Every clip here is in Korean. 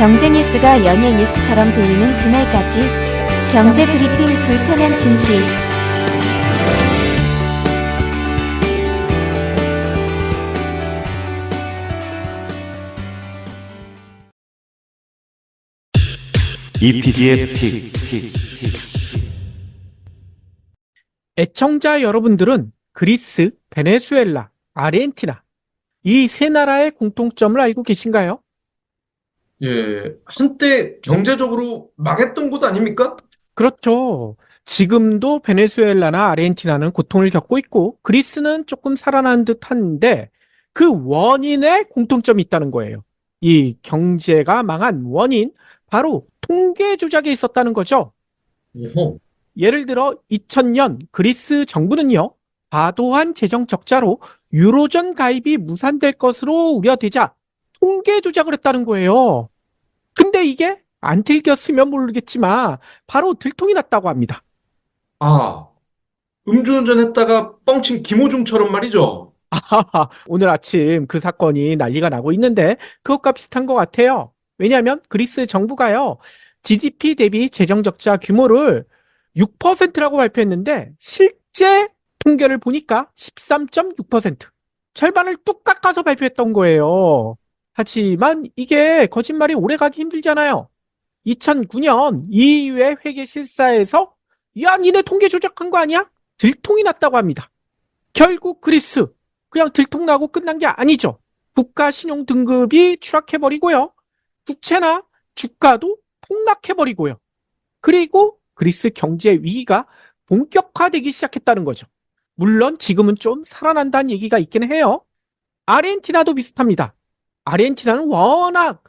경제 뉴스가 연예 뉴스처럼 들리는 그날까지 경제 브리핑 불편한 진실 EPD의 픽. 애청자 여러분들은 그리스, 베네수엘라, 아르헨티나 이 세 나라의 공통점을 알고 계신가요? 예, 한때 경제적으로 망했던 곳 아닙니까? 그렇죠. 지금도 베네수엘라나 아르헨티나는 고통을 겪고 있고 그리스는 조금 살아난 듯한데 그 원인에 공통점이 있다는 거예요. 이 경제가 망한 원인 바로 통계 조작에 있었다는 거죠. 오호. 예를 들어 2000년 그리스 정부는요, 과도한 재정 적자로 유로존 가입이 무산될 것으로 우려되자 통계 조작을 했다는 거예요. 근데 이게 안 들켰으면 모르겠지만 바로 들통이 났다고 합니다. 아, 음주운전 했다가 뻥친 김호중처럼 말이죠. 아하하, 오늘 아침 그 사건이 난리가 나고 있는데 그것과 비슷한 것 같아요. 왜냐하면 그리스 정부가요, GDP 대비 재정 적자 규모를 6%라고 발표했는데 실제 통계를 보니까 13.6%. 절반을 뚝 깎아서 발표했던 거예요. 하지만 이게 거짓말이 오래가기 힘들잖아요. 2009년 EU의 회계 실사에서 야, 니네 통계 조작한 거 아니야? 들통이 났다고 합니다. 결국 그리스 그냥 들통나고 끝난 게 아니죠. 국가 신용 등급이 추락해버리고요. 국채나 주가도 폭락해버리고요. 그리고 그리스 경제 위기가 본격화되기 시작했다는 거죠. 물론 지금은 좀 살아난다는 얘기가 있긴 해요. 아르헨티나도 비슷합니다. 아르헨티나는 워낙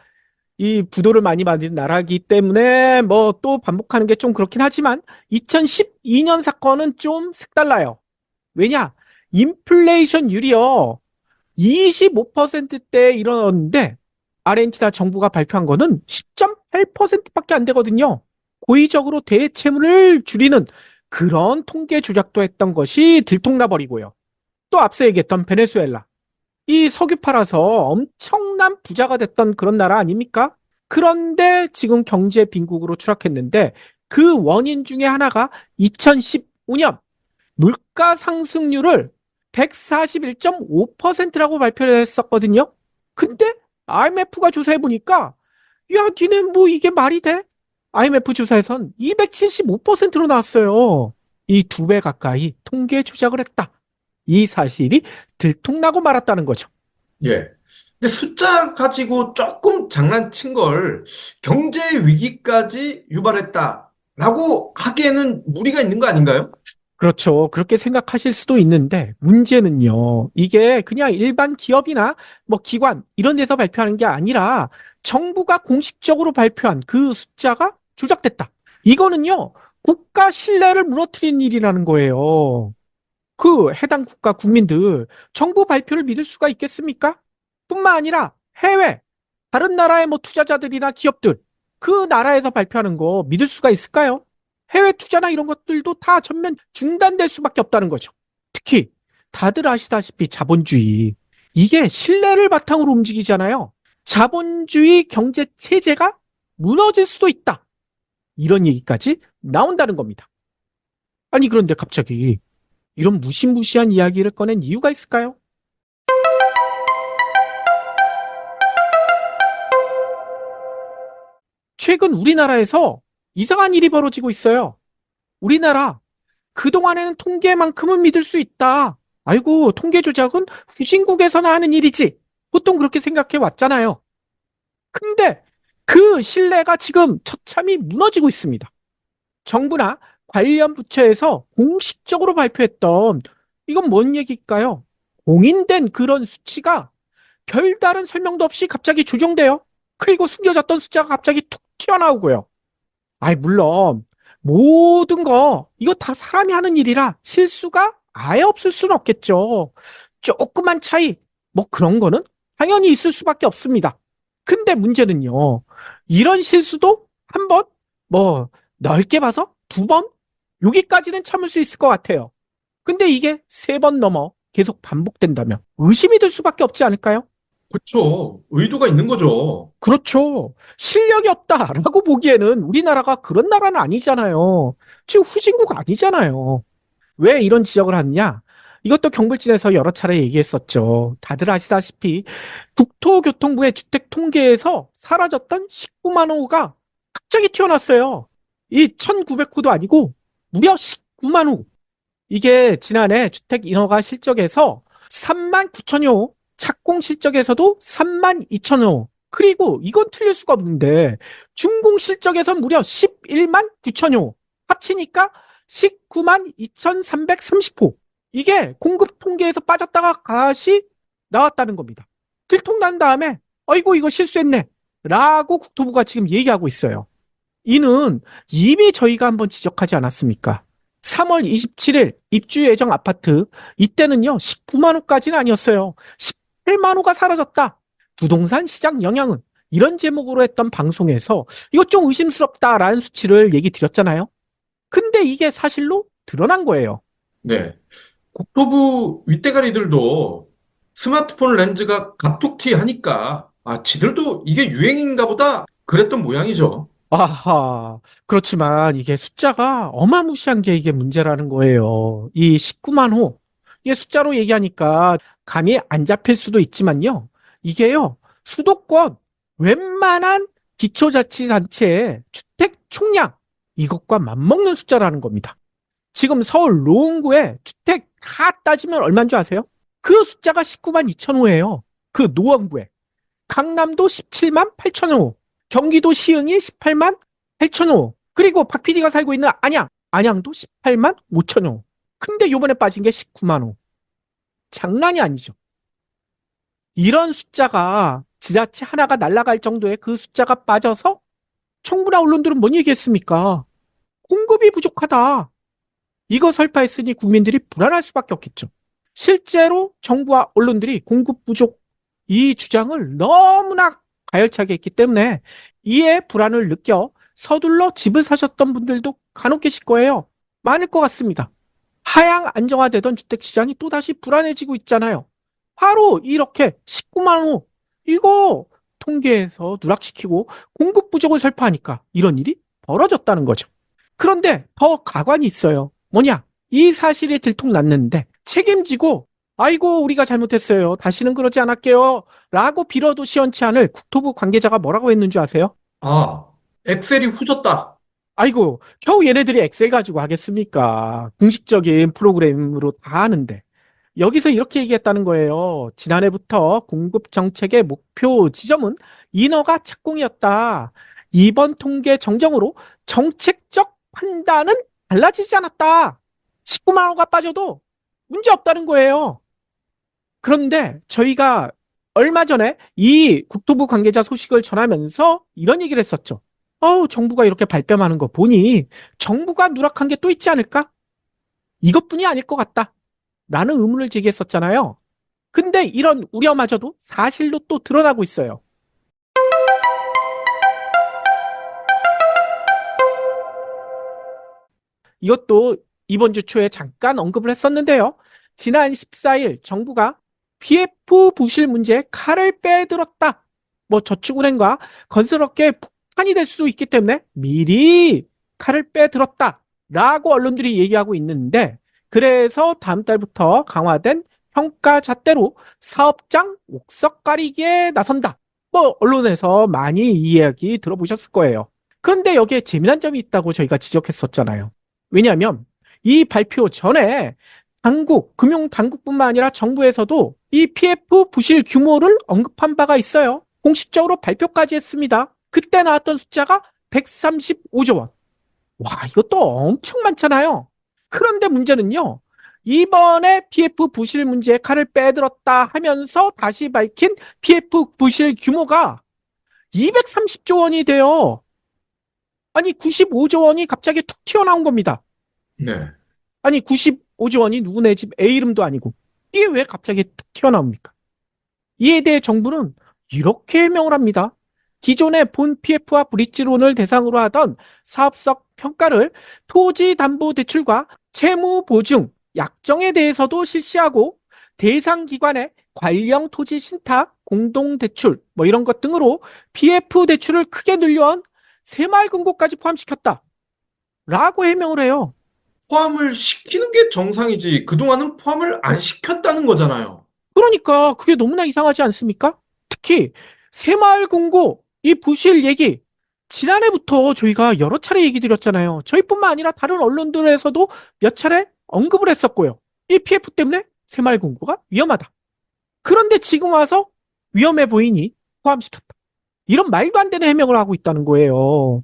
이 부도를 많이 맞은 나라이기 때문에 뭐 또 반복하는 게 좀 그렇긴 하지만 2012년 사건은 좀 색달라요. 왜냐? 인플레이션율이요. 25%대에 일어났는데 아르헨티나 정부가 발표한 거는 10.8%밖에 안 되거든요. 고의적으로 대체물을 줄이는 그런 통계 조작도 했던 것이 들통나 버리고요. 또 앞서 얘기했던 베네수엘라. 이 석유 팔아서 엄청난 부자가 됐던 그런 나라 아닙니까? 그런데 지금 경제 빈국으로 추락했는데 그 원인 중에 하나가 2015년 물가 상승률을 141.5%라고 발표를 했었거든요. 근데 IMF가 조사해 보니까 야, 니네 뭐 이게 말이 돼? IMF 조사에선 275%로 나왔어요. 이 두 배 가까이 통계 조작을 했다. 이 사실이 들통나고 말았다는 거죠. 예. 근데 숫자 가지고 조금 장난친 걸 경제 위기까지 유발했다라고 하기에는 무리가 있는 거 아닌가요? 그렇죠. 그렇게 생각하실 수도 있는데 문제는요. 이게 그냥 일반 기업이나 뭐 기관 이런 데서 발표하는 게 아니라 정부가 공식적으로 발표한 그 숫자가 조작됐다. 이거는요. 국가 신뢰를 무너뜨린 일이라는 거예요. 그 해당 국가 국민들 정부 발표를 믿을 수가 있겠습니까? 뿐만 아니라 해외 다른 나라의 뭐 투자자들이나 기업들 그 나라에서 발표하는 거 믿을 수가 있을까요? 해외 투자나 이런 것들도 다 전면 중단될 수밖에 없다는 거죠. 특히 다들 아시다시피 자본주의 이게 신뢰를 바탕으로 움직이잖아요. 자본주의 경제 체제가 무너질 수도 있다. 이런 얘기까지 나온다는 겁니다. 아니 그런데 갑자기 이런 무시무시한 이야기를 꺼낸 이유가 있을까요? 최근 우리나라에서 이상한 일이 벌어지고 있어요. 우리나라 그동안에는 통계만큼은 믿을 수 있다. 아이고, 통계 조작은 후진국에서나 하는 일이지. 보통 그렇게 생각해 왔잖아요. 근데 그 신뢰가 지금 처참히 무너지고 있습니다. 정부나 관련 부처에서 공식적으로 발표했던 이건 뭔 얘기일까요? 공인된 그런 수치가 별다른 설명도 없이 갑자기 조정돼요. 그리고 숨겨졌던 숫자가 갑자기 툭 튀어나오고요. 아이, 물론, 모든 거, 이거 다 사람이 하는 일이라 실수가 아예 없을 수는 없겠죠. 조그만 차이, 뭐 그런 거는 당연히 있을 수밖에 없습니다. 근데 문제는요, 이런 실수도 한 번, 뭐, 넓게 봐서 두 번? 여기까지는 참을 수 있을 것 같아요. 근데 이게 세 번 넘어 계속 반복된다면 의심이 들 수밖에 없지 않을까요? 그렇죠. 의도가 있는 거죠. 그렇죠. 실력이 없다라고 보기에는 우리나라가 그런 나라는 아니잖아요. 지금 후진국 아니잖아요. 왜 이런 지적을 하느냐? 이것도 경불진에서 여러 차례 얘기했었죠. 다들 아시다시피 국토교통부의 주택 통계에서 사라졌던 19만 호가 갑자기 튀어났어요. 이 1900호도 아니고 무려 19만 호. 이게 지난해 주택 인허가 실적에서 3만 9천여 호, 착공 실적에서도 3만 2천여 호. 그리고 이건 틀릴 수가 없는데 준공 실적에서 무려 11만 9천여 호. 합치니까 19만 2,330호. 이게 공급 통계에서 빠졌다가 다시 나왔다는 겁니다. 들통난 다음에 아이고 이거 실수했네. 라고 국토부가 지금 얘기하고 있어요. 이는 이미 저희가 한번 지적하지 않았습니까? 3월 27일 입주 예정 아파트 이때는요 19만 호까지는 아니었어요. 18만 호가 사라졌다. 부동산 시장 영향은 이런 제목으로 했던 방송에서 이거 좀 의심스럽다라는 수치를 얘기 드렸잖아요. 근데 이게 사실로 드러난 거예요. 네. 국토부 윗대가리들도 스마트폰 렌즈가 갑툭튀 하니까, 아, 지들도 이게 유행인가 보다 그랬던 모양이죠. 아하, 그렇지만 이게 숫자가 어마무시한 게 이게 문제라는 거예요. 이 19만 호. 이게 숫자로 얘기하니까 감이 안 잡힐 수도 있지만요. 이게요, 수도권 웬만한 기초자치단체의 주택 총량, 이것과 맞먹는 숫자라는 겁니다. 지금 서울 노원구에 주택 다 따지면 얼마인 줄 아세요? 그 숫자가 19만 2천 호예요. 그 노원구에. 강남도 17만 8천 호. 경기도 시흥이 18만 8천 호. 그리고 박 PD가 살고 있는 안양. 안양도 18만 5천 호. 근데 요번에 빠진 게 19만 호. 장난이 아니죠. 이런 숫자가 지자체 하나가 날아갈 정도의 그 숫자가 빠져서 정부나 언론들은 뭔 얘기했습니까? 공급이 부족하다. 이거 설파했으니 국민들이 불안할 수밖에 없겠죠. 실제로 정부와 언론들이 공급 부족 이 주장을 너무나 가열차게 했기 때문에 이에 불안을 느껴 서둘러 집을 사셨던 분들도 간혹 계실 거예요. 많을 것 같습니다. 하향 안정화되던 주택시장이 또다시 불안해지고 있잖아요. 바로 이렇게 19만 호 이거 통계에서 누락시키고 공급 부족을 설파하니까 이런 일이 벌어졌다는 거죠. 그런데 더 가관이 있어요. 뭐냐? 이 사실이 들통났는데 책임지고 아이고 우리가 잘못했어요. 다시는 그러지 않을게요. 라고 빌어도 시원치 않을 국토부 관계자가 뭐라고 했는 줄 아세요? 아, 엑셀이 후졌다. 아이고 겨우 얘네들이 엑셀 가지고 하겠습니까? 공식적인 프로그램으로 다 하는데 여기서 이렇게 얘기했다는 거예요. 지난해부터 공급 정책의 목표 지점은 인허가 착공이었다. 이번 통계 정정으로 정책적 판단은 달라지지 않았다. 19만 원가 빠져도 문제 없다는 거예요. 그런데 저희가 얼마 전에 이 국토부 관계자 소식을 전하면서 이런 얘기를 했었죠. 어우, 정부가 이렇게 발뺌하는 거 보니 정부가 누락한 게 또 있지 않을까? 이것뿐이 아닐 것 같다. 라는 의문을 제기했었잖아요. 근데 이런 우려마저도 사실로 또 드러나고 있어요. 이것도 이번 주 초에 잠깐 언급을 했었는데요. 지난 14일 정부가 PF 부실 문제에 칼을 빼들었다. 뭐 저축은행과 건설업계의 폭탄이 될 수 있기 때문에 미리 칼을 빼들었다. 라고 언론들이 얘기하고 있는데 그래서 다음 달부터 강화된 평가 잣대로 사업장 옥석 가리기에 나선다. 뭐 언론에서 많이 이 이야기 들어보셨을 거예요. 그런데 여기에 재미난 점이 있다고 저희가 지적했었잖아요. 왜냐하면 이 발표 전에 당국, 금융 당국뿐만 아니라 정부에서도 이 PF 부실 규모를 언급한 바가 있어요. 공식적으로 발표까지 했습니다. 그때 나왔던 숫자가 135조 원. 와, 이것도 엄청 많잖아요. 그런데 문제는요. 이번에 PF 부실 문제에 칼을 빼들었다 하면서 다시 밝힌 PF 부실 규모가 230조 원이 돼요. 아니, 95조 원이 갑자기 툭 튀어나온 겁니다. 네. 아니 95조 원이 누구네 집 A 이름도 아니고 이게 왜 갑자기 툭 튀어나옵니까? 이에 대해 정부는 이렇게 해명을 합니다. 기존의 본 PF와 브릿지론을 대상으로 하던 사업성 평가를 토지담보대출과 채무보증, 약정에 대해서도 실시하고 대상 기관의 관령 토지 신탁, 공동 대출 뭐 이런 것 등으로 BF 대출을 크게 늘려온 새마을금고까지 포함시켰다. 라고 해명을 해요. 포함을 시키는 게 정상이지. 그동안은 포함을 안 시켰다는 거잖아요. 그러니까 그게 너무나 이상하지 않습니까? 특히 새마을 금고 이 부실 얘기 지난해부터 저희가 여러 차례 얘기 드렸잖아요. 저희뿐만 아니라 다른 언론들에서도 몇 차례 언급을 했었고요. 이 PF 때문에 새마을 금고가 위험하다. 그런데 지금 와서 위험해 보이니 포함시켰다. 이런 말도 안 되는 해명을 하고 있다는 거예요.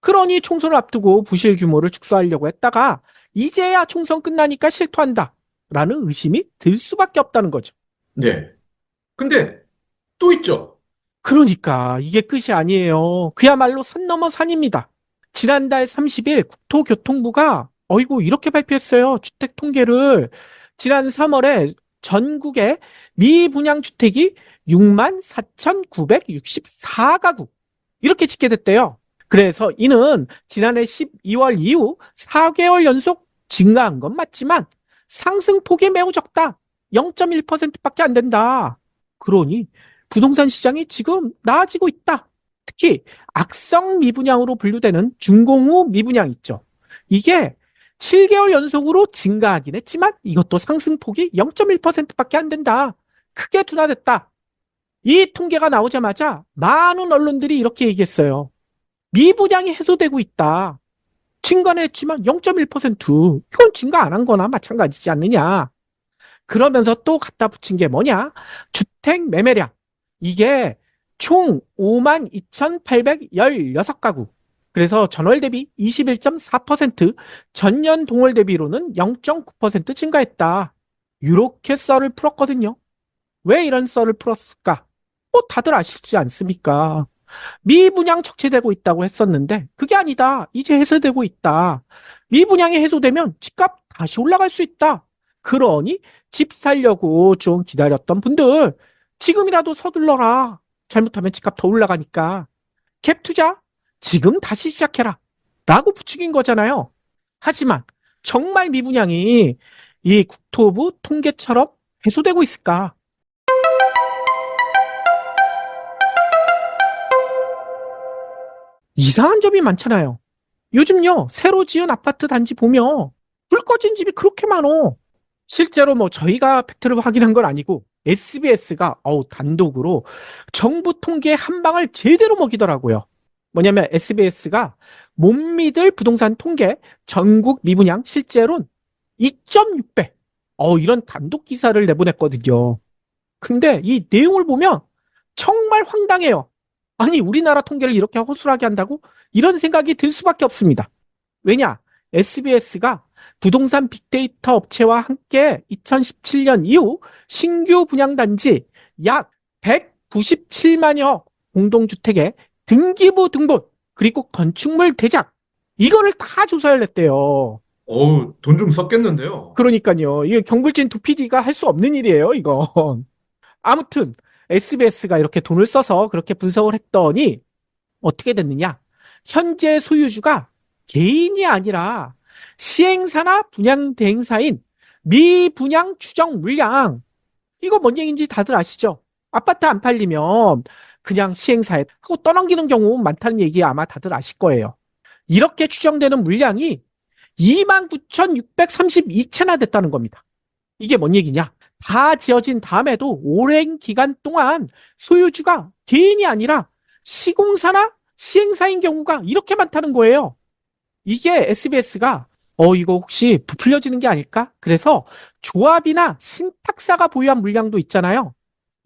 그러니 총선을 앞두고 부실 규모를 축소하려고 했다가 이제야 총선 끝나니까 실토한다. 라는 의심이 들 수밖에 없다는 거죠. 네. 근데 또 있죠. 그러니까 이게 끝이 아니에요. 그야말로 산 넘어 산입니다. 지난달 30일 국토교통부가 어이구 이렇게 발표했어요. 주택 통계를 지난 3월에 전국의 미분양 주택이 6만 4,964가구 이렇게 집계됐대요. 그래서 이는 지난해 12월 이후 4개월 연속 증가한 건 맞지만 상승폭이 매우 적다. 0.1%밖에 안 된다. 그러니 부동산 시장이 지금 나아지고 있다. 특히 악성 미분양으로 분류되는 준공후 미분양 있죠. 이게 7개월 연속으로 증가하긴 했지만 이것도 상승폭이 0.1%밖에 안 된다. 크게 둔화됐다. 이 통계가 나오자마자 많은 언론들이 이렇게 얘기했어요. 미분양이 해소되고 있다. 증가는 했지만 0.1% 이건 증가 안 한 거나 마찬가지지 않느냐. 그러면서 또 갖다 붙인 게 뭐냐? 주택 매매량. 이게 총 5만 2,816가구. 그래서 전월 대비 21.4%, 전년 동월 대비로는 0.9% 증가했다. 이렇게 썰을 풀었거든요. 왜 이런 썰을 풀었을까? 뭐 다들 아시지 않습니까? 미분양 적체되고 있다고 했었는데 그게 아니다. 이제 해소되고 있다. 미분양이 해소되면 집값 다시 올라갈 수 있다. 그러니 집 살려고 좀 기다렸던 분들 지금이라도 서둘러라. 잘못하면 집값 더 올라가니까. 갭 투자 지금 다시 시작해라. 라고 부추긴 거잖아요. 하지만 정말 미분양이 이 국토부 통계처럼 해소되고 있을까? 이상한 점이 많잖아요. 요즘요, 새로 지은 아파트 단지 보면 불 꺼진 집이 그렇게 많어. 실제로 뭐 저희가 팩트를 확인한 건 아니고 SBS가 어우 단독으로 정부 통계 한 방을 제대로 먹이더라고요. 뭐냐면 SBS가 못 믿을 부동산 통계 전국 미분양 실제론 2.6배. 어 이런 단독 기사를 내보냈거든요. 근데 이 내용을 보면 정말 황당해요. 아니 우리나라 통계를 이렇게 허술하게 한다고? 이런 생각이 들 수밖에 없습니다. 왜냐? SBS가 부동산 빅데이터 업체와 함께 2017년 이후 신규 분양단지 약 197만여 공동주택의 등기부 등본 그리고 건축물 대작 이거를 다 조사를 했대요. 어우, 돈 좀 썼겠는데요. 그러니까요. 이게 경불진 두 PD가 할 수 없는 일이에요, 이건. 아무튼 SBS가 이렇게 돈을 써서 그렇게 분석을 했더니 어떻게 됐느냐? 현재 소유주가 개인이 아니라 시행사나 분양 대행사인 미분양 추정 물량. 이거 뭔 얘기인지 다들 아시죠? 아파트 안 팔리면 그냥 시행사에 하고 떠넘기는 경우 많다는 얘기 아마 다들 아실 거예요. 이렇게 추정되는 물량이 29,632채나 됐다는 겁니다. 이게 뭔 얘기냐? 다 지어진 다음에도 오랜 기간 동안 소유주가 개인이 아니라 시공사나 시행사인 경우가 이렇게 많다는 거예요. 이게 SBS가 어 이거 혹시 부풀려지는 게 아닐까? 그래서 조합이나 신탁사가 보유한 물량도 있잖아요.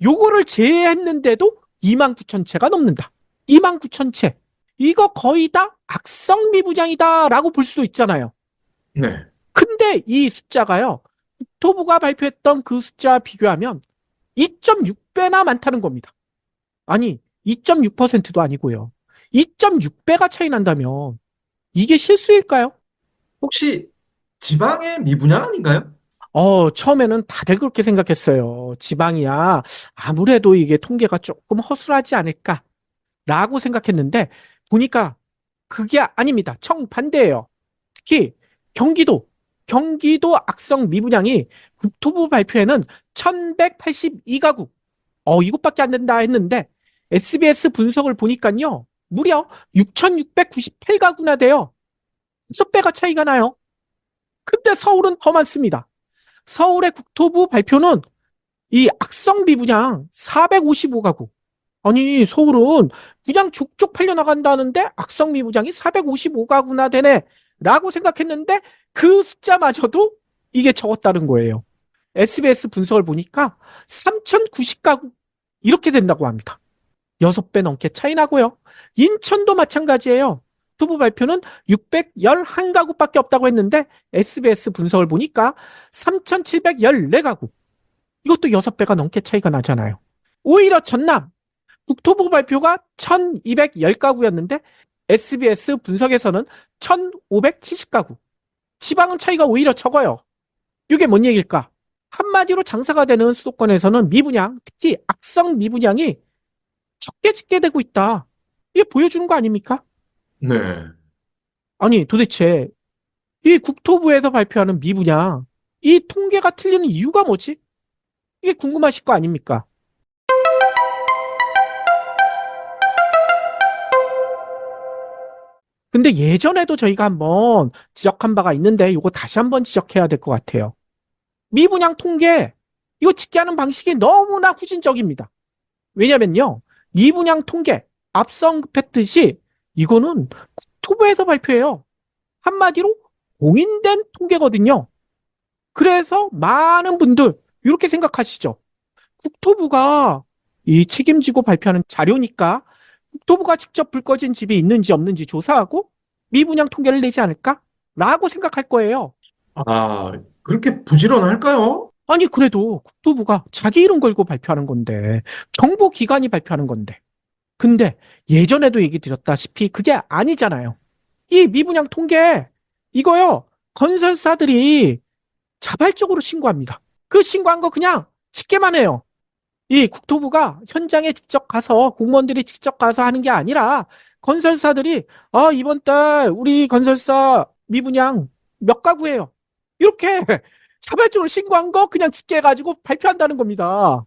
요거를 제외했는데도 2만 9천 채가 넘는다. 2만 9천 채. 이거 거의 다 악성 미부장이다라고 볼 수도 있잖아요. 네. 근데 이 숫자가요. 국토부가 발표했던 그 숫자와 비교하면 2.6배나 많다는 겁니다. 아니, 2.6%도 아니고요. 2.6배가 차이 난다면 이게 실수일까요? 혹시 지방의 미분양 아닌가요? 어, 처음에는 다들 그렇게 생각했어요. 지방이야. 아무래도 이게 통계가 조금 허술하지 않을까. 라고 생각했는데, 보니까 그게 아닙니다. 정반대예요. 특히 경기도, 경기도 악성 미분양이 국토부 발표에는 1182가구, 어, 이것밖에 안 된다 했는데 SBS 분석을 보니까요, 무려 6698가구나 돼요. 6배가 차이가 나요. 근데 서울은 더 많습니다. 서울의 국토부 발표는 이 악성 미분양 455가구. 아니, 서울은 그냥 족족 팔려나간다는데 악성 미분양이 455가구나 되네. 라고 생각했는데 그 숫자마저도 이게 적었다는 거예요. SBS 분석을 보니까 3,090가구 이렇게 된다고 합니다. 6배 넘게 차이 나고요. 인천도 마찬가지예요. 투부 발표는 611가구밖에 없다고 했는데 SBS 분석을 보니까 3,714가구. 이것도 6배가 넘게 차이가 나잖아요. 오히려 전남 국토부 발표가 1,210가구였는데 SBS 분석에서는 1,570가구. 지방은 차이가 오히려 적어요. 이게 뭔 얘기일까? 한마디로 장사가 되는 수도권에서는 미분양, 특히 악성 미분양이 적게 짓게 되고 있다. 이게 보여주는 거 아닙니까? 네. 아니, 도대체 이 국토부에서 발표하는 미분양, 이 통계가 틀리는 이유가 뭐지? 이게 궁금하실 거 아닙니까? 근데 예전에도 저희가 한번 지적한 바가 있는데 이거 다시 한번 지적해야 될 것 같아요. 미분양 통계, 이거 짓게 하는 방식이 너무나 후진적입니다. 왜냐면요, 미분양 통계, 앞서 언급했듯이 이거는 국토부에서 발표해요. 한마디로 공인된 통계거든요. 그래서 많은 분들 이렇게 생각하시죠. 국토부가 이 책임지고 발표하는 자료니까 국토부가 직접 불 꺼진 집이 있는지 없는지 조사하고 미분양 통계를 내지 않을까? 라고 생각할 거예요. 아, 그렇게 부지런할까요? 아니, 그래도 국토부가 자기 이름 걸고 발표하는 건데, 정부 기관이 발표하는 건데. 근데 예전에도 얘기 드렸다시피 그게 아니잖아요. 이 미분양 통계, 이거요, 건설사들이 자발적으로 신고합니다. 그 신고한 거 그냥 집계만 해요. 이 국토부가 현장에 직접 가서 공무원들이 직접 가서 하는 게 아니라 건설사들이 아, 이번 달 우리 건설사 미분양 몇 가구예요. 이렇게 자발적으로 신고한 거 그냥 집계해가지고 발표한다는 겁니다.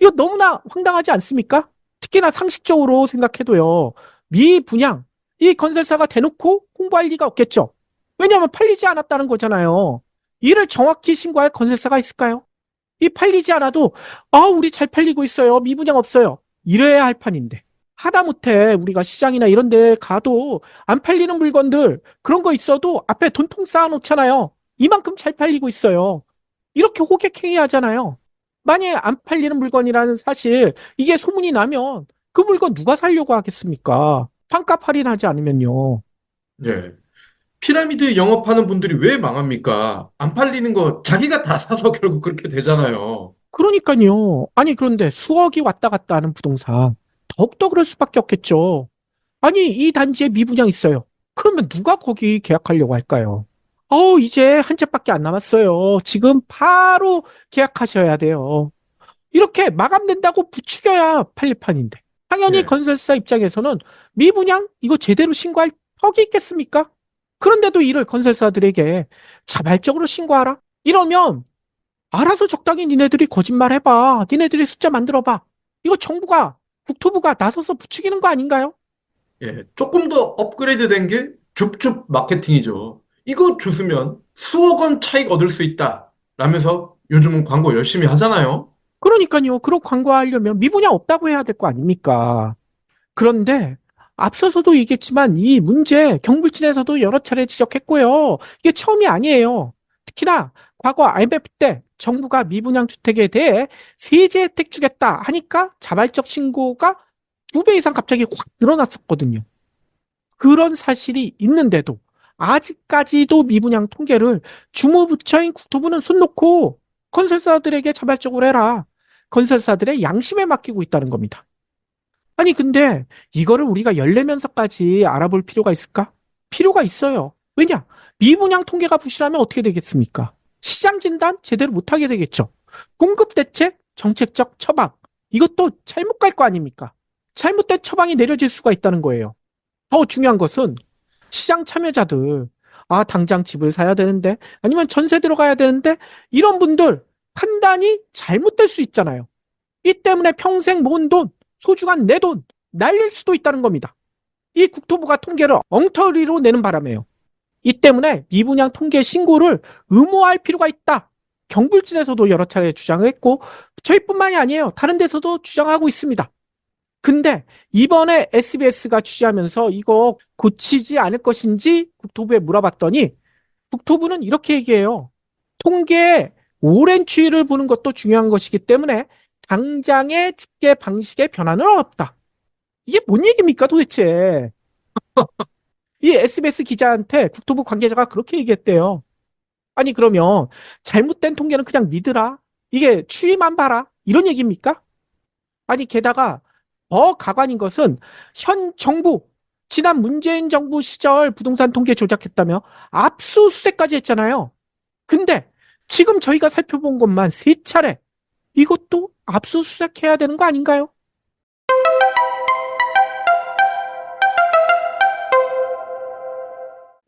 이거 너무나 황당하지 않습니까? 특히나 상식적으로 생각해도요. 미분양, 이 건설사가 대놓고 홍보할 리가 없겠죠. 왜냐하면 팔리지 않았다는 거잖아요. 이를 정확히 신고할 건설사가 있을까요? 이 팔리지 않아도 아 우리 잘 팔리고 있어요. 미분양 없어요. 이래야 할 판인데 하다못해 우리가 시장이나 이런 데 가도 안 팔리는 물건들 그런 거 있어도 앞에 돈통 쌓아 놓잖아요. 이만큼 잘 팔리고 있어요. 이렇게 호객행위 하잖아요. 만약에 안 팔리는 물건이라는 사실 이게 소문이 나면 그 물건 누가 사려고 하겠습니까? 판값 할인하지 않으면요. 예. 피라미드 영업하는 분들이 왜 망합니까? 안 팔리는 거 자기가 다 사서 결국 그렇게 되잖아요. 그러니까요. 아니, 그런데 수억이 왔다 갔다 하는 부동산. 더욱더 그럴 수밖에 없겠죠. 아니, 이 단지에 미분양 있어요. 그러면 누가 거기 계약하려고 할까요? 어, 이제 한 채밖에 안 남았어요. 지금 바로 계약하셔야 돼요. 이렇게 마감된다고 부추겨야 팔릴 판인데. 당연히 네. 건설사 입장에서는 미분양 이거 제대로 신고할 턱이 있겠습니까? 그런데도 이를 건설사들에게 자발적으로 신고하라? 이러면 알아서 적당히 니네들이 거짓말 해봐. 니네들이 숫자 만들어봐. 이거 정부가, 국토부가 나서서 부추기는 거 아닌가요? 예. 조금 더 업그레이드 된 게 줍줍 마케팅이죠. 이거 주스면 수억 원 차익 얻을 수 있다. 라면서 요즘은 광고 열심히 하잖아요. 그러니까요. 그런 광고하려면 미분양 없다고 해야 될 거 아닙니까? 그런데 앞서서도 얘기했지만 이 문제 경불진에서도 여러 차례 지적했고요. 이게 처음이 아니에요. 특히나 과거 IMF 때 정부가 미분양 주택에 대해 세제 혜택 주겠다 하니까 자발적 신고가 두 배 이상 갑자기 확 늘어났었거든요. 그런 사실이 있는데도 아직까지도 미분양 통계를 주무부처인 국토부는 손 놓고 건설사들에게 자발적으로 해라. 건설사들의 양심에 맡기고 있다는 겁니다. 아니, 근데 이거를 우리가 열내면서까지 알아볼 필요가 있을까? 필요가 있어요. 왜냐? 미분양 통계가 부실하면 어떻게 되겠습니까? 시장 진단 제대로 못하게 되겠죠. 공급 대책, 정책적 처방. 이것도 잘못 갈 거 아닙니까? 잘못된 처방이 내려질 수가 있다는 거예요. 더 중요한 것은 시장 참여자들, 아, 당장 집을 사야 되는데, 아니면 전세 들어가야 되는데, 이런 분들 판단이 잘못될 수 있잖아요. 이 때문에 평생 모은 돈, 소중한 내 돈, 날릴 수도 있다는 겁니다. 이 국토부가 통계를 엉터리로 내는 바람에요. 이 때문에 미분양 통계 신고를 의무화할 필요가 있다. 경불진에서도 여러 차례 주장을 했고, 저희뿐만이 아니에요. 다른 데서도 주장하고 있습니다. 근데 이번에 SBS가 취재하면서 이거 고치지 않을 것인지 국토부에 물어봤더니 국토부는 이렇게 얘기해요. 통계에 오랜 추이를 보는 것도 중요한 것이기 때문에 당장의 집계 방식의 변화는 없다. 이게 뭔 얘기입니까 도대체? 이 SBS 기자한테 국토부 관계자가 그렇게 얘기했대요. 아니 그러면 잘못된 통계는 그냥 믿으라. 이게 추이만 봐라. 이런 얘기입니까? 아니 게다가 더 가관인 것은 현 정부 지난 문재인 정부 시절 부동산 통계 조작했다며 압수수색까지 했잖아요. 근데 지금 저희가 살펴본 것만 세 차례 이것도 압수수색해야 되는 거 아닌가요?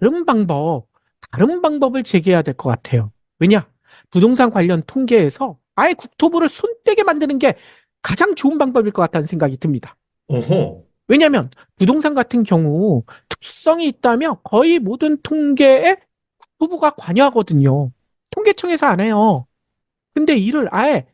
다른 방법, 다른 방법을 제기해야 될 것 같아요. 왜냐? 부동산 관련 통계에서 아예 국토부를 손떼게 만드는 게 가장 좋은 방법일 것 같다는 생각이 듭니다. 어허. 왜냐하면 부동산 같은 경우 특수성이 있다면 거의 모든 통계에 국토부가 관여하거든요. 통계청에서 안 해요. 근데 이를 아예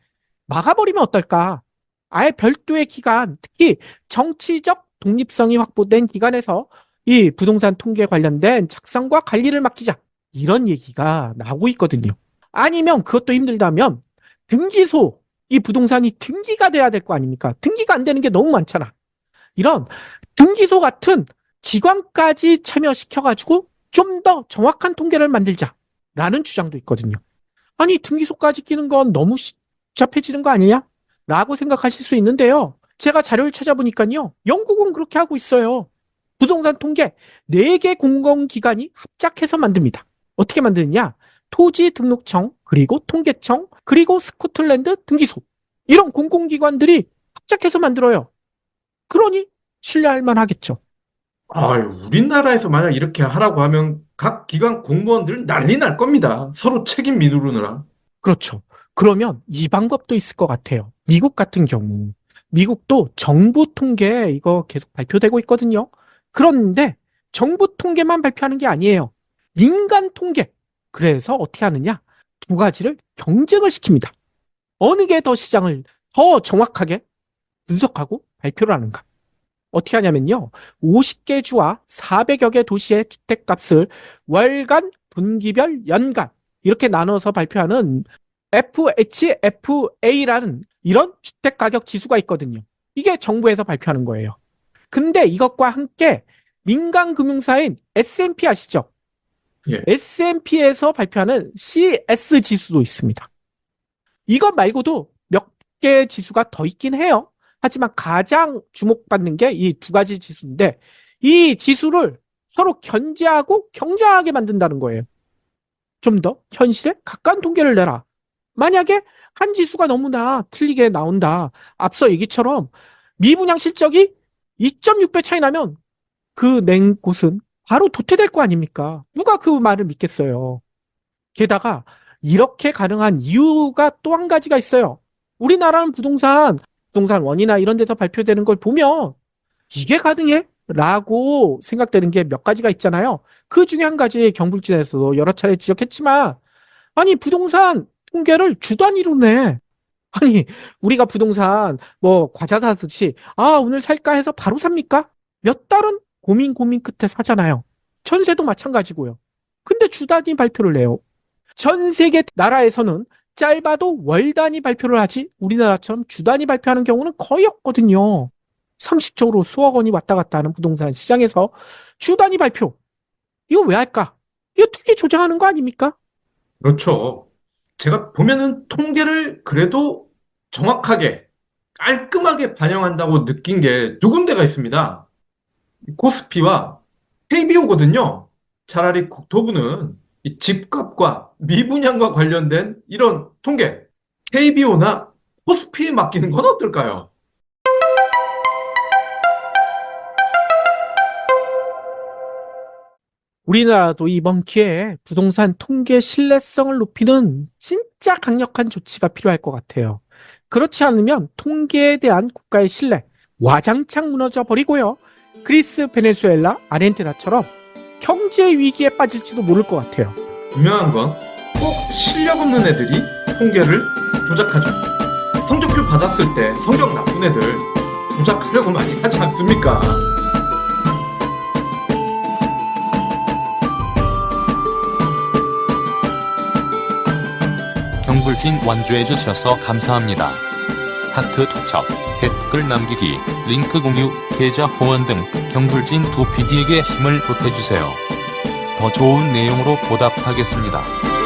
막아버리면 어떨까? 아예 별도의 기관, 특히 정치적 독립성이 확보된 기관에서 이 부동산 통계 관련된 작성과 관리를 맡기자. 이런 얘기가 나오고 있거든요. 아니면 그것도 힘들다면 등기소, 이 부동산이 등기가 돼야 될 거 아닙니까? 등기가 안 되는 게 너무 많잖아. 이런 등기소 같은 기관까지 참여시켜가지고 좀 더 정확한 통계를 만들자라는 주장도 있거든요. 아니, 등기소까지 끼는 건 너무 복잡해지는 거 아니냐? 라고 생각하실 수 있는데요. 제가 자료를 찾아보니까요. 영국은 그렇게 하고 있어요. 부동산 통계 4개 공공기관이 합작해서 만듭니다. 어떻게 만드느냐? 토지 등록청, 그리고 통계청, 그리고 스코틀랜드 등기소. 이런 공공기관들이 합작해서 만들어요. 그러니 신뢰할 만하겠죠. 아유, 우리나라에서 만약 이렇게 하라고 하면 각 기관 공무원들 난리 날 겁니다. 서로 책임 미루느라. 그렇죠. 그러면 이 방법도 있을 것 같아요. 미국 같은 경우. 미국도 정부 통계 이거 계속 발표되고 있거든요. 그런데 정부 통계만 발표하는 게 아니에요. 민간 통계. 그래서 어떻게 하느냐? 두 가지를 경쟁을 시킵니다. 어느 게 더 시장을 더 정확하게 분석하고 발표를 하는가? 어떻게 하냐면요. 50개 주와 400여 개 도시의 주택값을 월간, 분기별, 연간 이렇게 나눠서 발표하는 FHFA라는 이런 주택가격 지수가 있거든요. 이게 정부에서 발표하는 거예요. 근데 이것과 함께 민간금융사인 S&P 아시죠? 예. S&P에서 발표하는 CS 지수도 있습니다. 이것 말고도 몇 개 지수가 더 있긴 해요. 하지만 가장 주목받는 게 이 두 가지 지수인데 이 지수를 서로 견제하고 경쟁하게 만든다는 거예요. 좀 더 현실에 가까운 통계를 내라. 만약에 한 지수가 너무나 틀리게 나온다. 앞서 얘기처럼 미분양 실적이 2.6배 차이 나면 그 낸 곳은 바로 도태될 거 아닙니까? 누가 그 말을 믿겠어요? 게다가 이렇게 가능한 이유가 또 한 가지가 있어요. 우리나라는 부동산, 부동산 원이나 이런 데서 발표되는 걸 보면 이게 가능해? 라고 생각되는 게 몇 가지가 있잖아요. 그 중에 한 가지 경불진에서도 여러 차례 지적했지만 아니 부동산 통계를 주 단위로 내. 아니 우리가 부동산 뭐 과자 사듯이 아 오늘 살까 해서 바로 삽니까? 몇 달은 고민 고민 끝에 사잖아요. 전세도 마찬가지고요. 근데 주 단위 발표를 내요. 전 세계 나라에서는 짧아도 월 단위 발표를 하지 우리나라처럼 주 단위 발표하는 경우는 거의 없거든요. 상식적으로 수억 원이 왔다 갔다 하는 부동산 시장에서 주 단위 발표. 이거 왜 할까? 이거 투기 조장하는 거 아닙니까? 그렇죠. 제가 보면은 통계를 그래도 정확하게 깔끔하게 반영한다고 느낀 게 두 군데가 있습니다. 코스피와 KBO거든요. 차라리 국토부는 이 집값과 미분양과 관련된 이런 통계, KBO나 코스피에 맡기는 건 어떨까요? 우리나라도 이번 기회에 부동산 통계 신뢰성을 높이는 진짜 강력한 조치가 필요할 것 같아요. 그렇지 않으면 통계에 대한 국가의 신뢰 와장창 무너져 버리고요. 그리스, 베네수엘라, 아르헨티나처럼 경제 위기에 빠질지도 모를 것 같아요. 분명한 건 꼭 실력 없는 애들이 통계를 조작하죠. 성적표 받았을 때 성격 나쁜 애들 조작하려고 많이 하지 않습니까? 경불진 완주해 주셔서 감사합니다. 하트 투척, 댓글 남기기, 링크 공유, 계좌 후원 등 경불진 두 PD에게 힘을 보태주세요. 더 좋은 내용으로 보답하겠습니다.